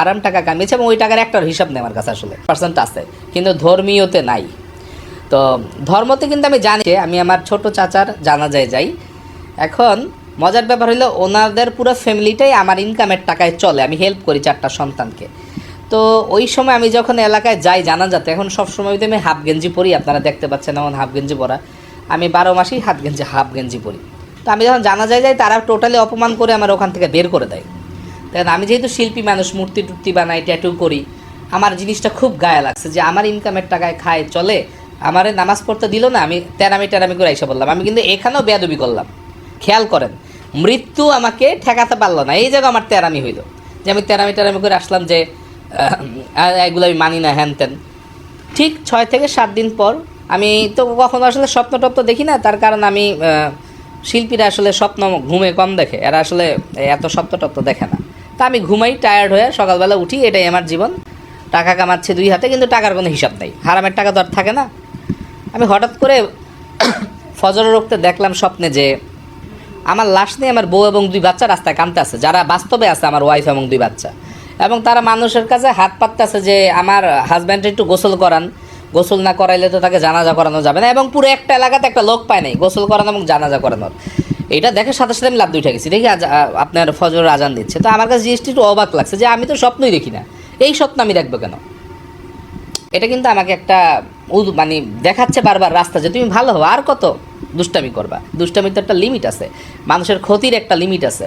হারাম টাকা কামিয়েছে এবং ওই টাকার একটার হিসাব আমার কাছে আসলে। পার্সেন্ট আছে, কিন্তু ধর্মীয়তে নাই। তো ধর্মতে কিন্তু আমি জানি আমি আমার ছোট চাচার জানাজায় যাই। এখন মজার ব্যাপার হলো ওনাদের পুরো ফ্যামিলিটাই আমার ইনকামের টাকায় চলে, আমি হেল্প করি চারটা সন্তানকে। তো ওই সময় আমি যখন এলাকায় যাই জানা যাতে এখন সব সময় আমি হাফ গেঞ্জি পরি, আপনারা দেখতে পাচ্ছেন এমন হাফ গেঞ্জি পরা, আমি বারো মাসেই হাফ গেঞ্জি হাফ গেঞ্জি পরি। তো আমি যখন জানা যায় যাই, তারা টোটালি অপমান করে আমার ওখান থেকে বের করে দেয়। দেখেন, আমি যেহেতু শিল্পী মানুষ, মূর্তি টুর্তি বানাই ট্যাটু করি, আমার জিনিসটা খুব গায়ে লাগছে যে আমার ইনকামের টাকায় খায়, চলে, আমারে নামাজ পড়তে দিল না, আমি তেরামি টেরামি করে এসে বললাম আমি কিন্তু এখানেও বেয়াদবি করলাম। খেয়াল করেন, মৃত্যু আমাকে ঠেকাতে পারল না, এই জায়গায় আমার তেরামি হইল। যে আমি তেরামি টেরামি করে আসলাম যে এগুলো আমি মানি না, হ্যান ত্যান। ঠিক ছয় থেকে সাত দিন পর, আমি তো কখনো আসলে স্বপ্ন টপ্ন দেখি না, তার কারণ আমি শিল্পীরা আসলে স্বপ্ন ঘুমে কম দেখে, এরা আসলে এত স্বপ্ন টপ্ন দেখে না। তা আমি ঘুমাই টায়ার্ড হয়ে সকালবেলা উঠি, এটাই আমার জীবন। টাকা কামাচ্ছে দুই হাতে, কিন্তু টাকার কোনো হিসাব নেই। হারামের টাকা তো আর থাকে না। আমি হঠাৎ করে ফজরের রক্তে দেখলাম স্বপ্নে যে আমার লাশ নিয়ে আমার বউ এবং দুই বাচ্চা রাস্তায় কানতে আছে। যারা বাস্তবে আছে, আমার ওয়াইফ এবং দুই বাচ্চা। এবং তারা মানুষের কাছে হাত পাততে আছে যে আমার হাজব্যান্ড একটু গোসল করান। গোসল না করাইলে তো তাকে জানাজা করানো যাবে না। এবং পুরো একটা এলাকাতে একটা লোক পায় নাই। গোসল করানো এবং জানাজা করানোর। এটা দেখে সাথে সাথে আমি লাভ উঠে গেছি। দেখি আজ আপনার ফজর আজান দিচ্ছে। তো আমার কাছে জিনিসটি একটু অবাক লাগছে যে আমি তো স্বপ্নই দেখি না। এই স্বপ্ন আমি দেখব কেন? এটা কিন্তু আমাকে একটা মানে দেখাচ্ছে বারবার রাস্তা যে তুমি ভালো হও, আর কত দুষ্টামি করবা। দুষ্টামির তো একটা লিমিট আছে। মানুষের ক্ষতির একটা লিমিট আছে।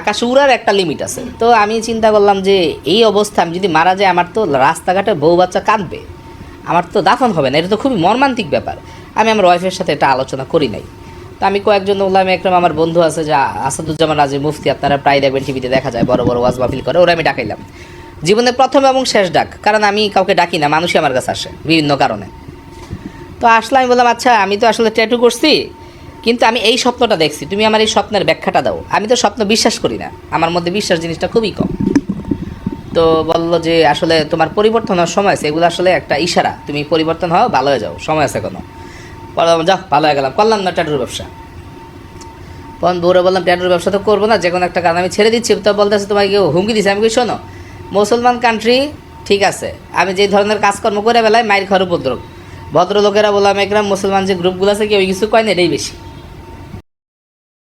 আকাশ উড়ার একটা লিমিট আছে। তো আমি চিন্তা করলাম যে এই অবস্থা, আমি যদি মারা যায় আমার তো রাস্তাঘাটে বউ বাচ্চা কাঁদবে। আমার তো দাফন হবে না, এটা তো খুবই মর্মান্তিক ব্যাপার। আমি আমার ওয়াইফের সাথে এটা আলোচনা করি নাই। তো আমি কয়েকজন ওলামে একরম আমার বন্ধু আছে যা আসাদুজ্জামান রাজি মুফতি আপনারা প্রায় দেখবেন টিভিতে দেখা যায়, বড় বড় ওয়াজ মাহফিল করে, ওরা আমি ডাকাইলাম। জীবনের প্রথম এবং শেষ ডাক, কারণ আমি কাউকে ডাকি না, মানুষই আমার কাছে আসে, বিভিন্ন কারণে। তো আসলে আমি বললাম আচ্ছা আমি তো আসলে ট্যাটু করছি, কিন্তু আমি এই স্বপ্নটা দেখছি, তুমি আমার এই স্বপ্নের ব্যাখ্যাটা দাও। আমি তো স্বপ্ন বিশ্বাস করি না, আমার মধ্যে বিশ্বাস জিনিসটা খুবই কম। তো বলল যে, আসলে তোমার পরিবর্তন হওয়ার সময় আছে, এগুলো আসলে একটা ইশারা, তুমি পরিবর্তন হও, ভালো হয়ে যাও, সময় আছে কোনো বললাম যা ভালো হয়ে গেলাম। করলাম না ট্যাটুর ব্যবসা। তখন বউরে বললাম, ট্যাটুর ব্যবসা তো করব না যে কোনো একটা কারণ আমি ছেড়ে দিচ্ছি। তো বলতেছে তোমাকে কেউ হুমকি দিচ্ছে আমি কি শোনো, মুসলমান কান্ট্রি ঠিক আছে, আমি যে ধরনের কাজকর্ম করে বেলায় মায়ের ঘর উপদ্রব ভদ্রলোকেরা বললাম, একরাম মুসলমান যে গ্রুপগুলো আছে, কেউ কিছু কয় না, এটাই বেশি।